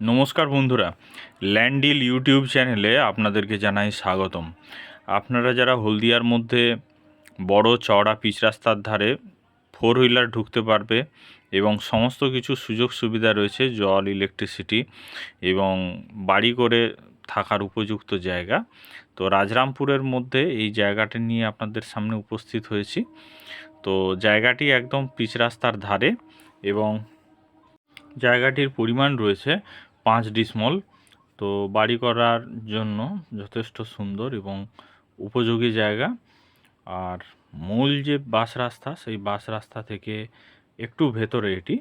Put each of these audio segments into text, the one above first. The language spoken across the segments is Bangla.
নমস্কার বন্ধুরা, ল্যান্ডিল ইউটিউব চ্যানেলে আপনাদেরকে জানাই স্বাগতম। আপনারা যারা হলদিয়ার মধ্যে বড় চওড়া পিচ রাস্তার ধারে ফোর হুইলার ঢুকতে পারবে এবং সমস্ত কিছু সুযোগ সুবিধা রয়েছে, জল ইলেকট্রিসিটি এবং বাড়ি করে থাকার উপযুক্ত জায়গা। তো রাজরামপুরের মধ্যে এই জায়গাটি নিয়ে আপনাদের সামনে উপস্থিত হয়েছি। তো জায়গাটি একদম পিচ রাস্তার ধারে এবং জায়গাটির পরিমাণ রয়েছে পাঁচ ডিসমল। তো বাড়ি করার জন্য যথেষ্ট সুন্দর এবং উপযোগী জায়গা। আর মূল যে বাস রাস্তা, সেই বাস রাস্তা থেকে একটু ভেতরে এটি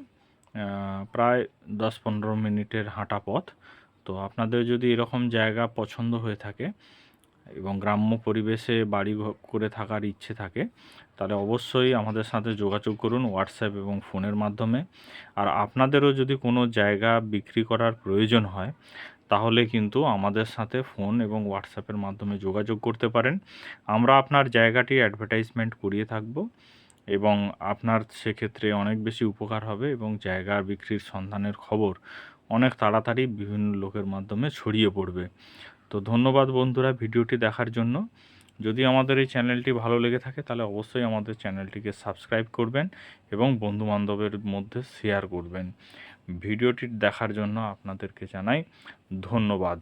প্রায় দশ পনেরো মিনিটের হাঁটা পথ। তো আপনাদের যদি এরকম জায়গা পছন্দ হয়ে থাকে এবং গ্রাম্য পরিবেশে বাড়ি করে থাকার ইচ্ছে থাকে, তাহলে অবশ্যই আমাদের সাথে যোগাযোগ করুন হোয়াটসঅ্যাপ এবং ফোনের মাধ্যমে। আর আপনাদেরও যদি কোনো জায়গা বিক্রি করার প্রয়োজন হয়, তাহলে কিন্তু আমাদের সাথে ফোন এবং হোয়াটসঅ্যাপের মাধ্যমে যোগাযোগ করতে পারেন। আমরা আপনার জায়গাটি অ্যাডভার্টাইজমেন্ট করিয়ে থাকব এবং আপনার সেক্ষেত্রে অনেক বেশি উপকার হবে এবং জায়গা বিক্রির সন্ধানের খবর অনেক তাড়াতাড়ি বিভিন্ন লোকের মাধ্যমে ছড়িয়ে পড়বে। তো ধন্যবাদ বন্ধুরা ভিডিওটি দেখার জন্য। যদি আমাদের এই চ্যানেলটি ভালো লেগে থাকে তাহলে অবশ্যই আমাদের চ্যানেলটিকে সাবস্ক্রাইব করবেন এবং বন্ধুবান্ধবের মধ্যে শেয়ার করবেন। ভিডিওটি দেখার জন্য আপনাদেরকে জানাই ধন্যবাদ।